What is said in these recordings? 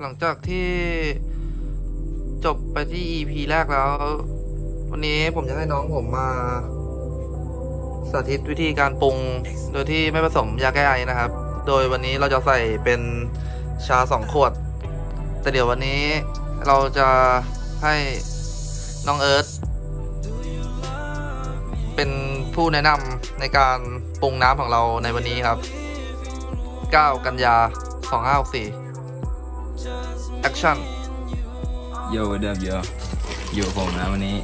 หลังจากที่จบไปที่ EP แรกแล้ว วันนี้ผมจะให้น้องผมมา สาธิตวิธีการปรุง โดยที่ไม่ผสมยาแก้ไอนะครับ โดยวันนี้เราจะใส่เป็นชาสองขวด แต่เดี๋ยววันนี้เราจะให้น้องเอิร์ธเป็นผู้แนะนำในการปรุงน้ำของเราในวันนี้ครับ 9 กันยา 2564 Action โยเดิมโยอยู่กับผมนะวันนี้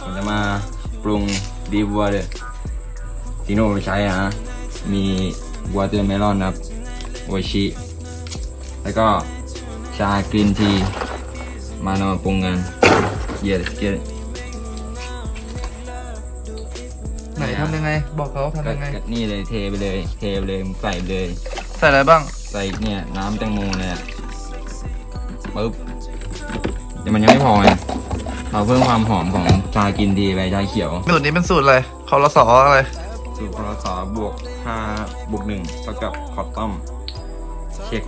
ผมจะมาปรุงดีวัวเดอที่โน่ใช้อะนะมีวัวเตอร์เมลอนนะครับโออิชิ แล้วก็ชากรีนที มาเรามาปรุงกันเย let's get it ไหนทำยังไง บอกเขาทำก็ยังไงก็นี่เลยเทไปเลย เทไปเลยใส่ไปเลย ใส่อะไรบ้าง ใส่เนี่ยน้ำแตงโมเลยอะ ปึ๊บแต่มันยังไม่พอไงเราเพิ่มความหอมของชากินทีไปชาเขียวสูตรนี้เป็นสูตรอะไรคอรสออะไรสูตรพลสบวก5บวก1เท่ากับคอตตอมเช็ค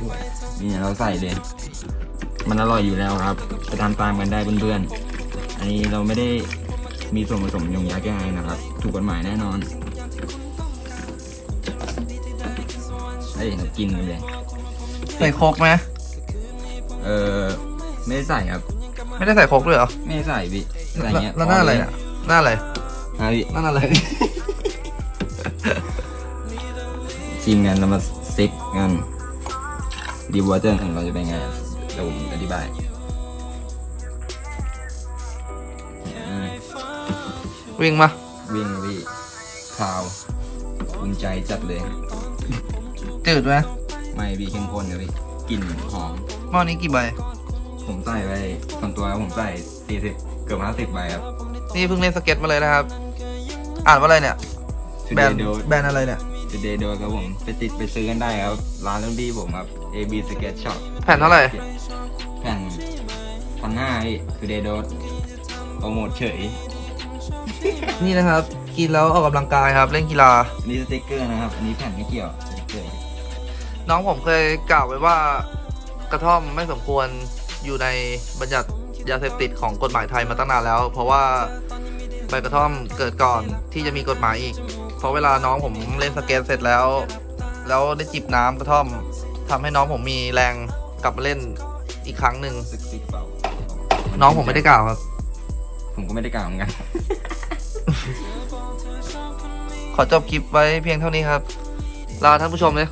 ด้วยนี่เราใส่เลย มันอร่อยอยู่แล้วครับไปทำตามกันได้เพื่อนๆ อันนี้เราไม่ได้มีส่วนผสมยงยาแก้ไอนะครับ ถูกกฎหมายแน่นอน เฮ้ยเรากินกันเลย ใส่โคกไหมเออไม่ได้ใส่ครับ ไม่ได้ใส่โคกด้วยเหรอไม่ได้ใส่พี่ใส่แล้วเงี้ยแล้วหน้าอะไรอะหน้าอะไรฮะพี่หน้าอะไรชิมกันแล้วมาซิปกันดีวอเตอร์ของเราจะเป็นไงเดี๋ยวผมอธิบายอืมวิ่งมา วิ่งมาพี่คลาวภูมิใจจัดเลยจืดไหม ไม่พี่เข้มข้นเลยพี่กลิ่นหอม หม้อนี้กี่ใบ ผมใส่ไปส่วนตัวผมใส่สี่สิบเกือบห้าสิบใบครับนี่เพิ่งเล่นสเก็ตมาเลยนะครับ อ่านว่าอะไรเนี่ยแบรนด์โดแบรนด์อะไรเนี่ยทูเดย์โดครับผมไปติดไปซื้อกันได้ครับ ร้านรุ่นพี่ผมครับ AB Skate Shop แผ่นเท่าไหร่ แผ่นพันห้าพี่ทูเดย์โดโปรโมทเฉย นี่นะครับ กินแล้วออกกำลังกายครับ เล่นกีฬา อันนี้สติ๊กเกอร์นะครับ อันนี้แผ่นไม่เกี่ยวสติ๊กเกอร์ น้องผมเคยกล่าวไว้ว่ากระท่อมไม่สมควรอยู่ในบัญญัติยาเสพติดของกฎหมายไทยมาตั้งนานแล้ว เพราะว่าใบกระท่อมเกิดก่อนที่จะมีกฎหมายอีก เพราะเวลาน้องผมเล่นสเก็ตเสร็จแล้ว แล้วได้จิบน้ำกระท่อมทำให้น้องผมมีแรงกลับมาเล่นอีกครั้งหนึ่งซึกซิกเปล่าน้องผมไม่ได้กล่าวครับ ผมก็ไม่ได้กล่าวเหมือนกัน ขอจบคลิปไว้เพียงเท่านี้ครับ ลาท่านผู้ชมเลย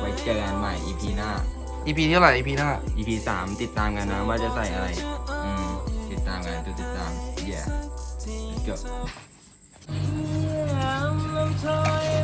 ไว้เจอกันใหม่ EP หน้า EP ที่เท่าไหร่ EP หน้า EP สามติดตามกันนะว่าจะใส่อะไร อืม ติดตามกันตัวติดตาม yeah let's go I'm tired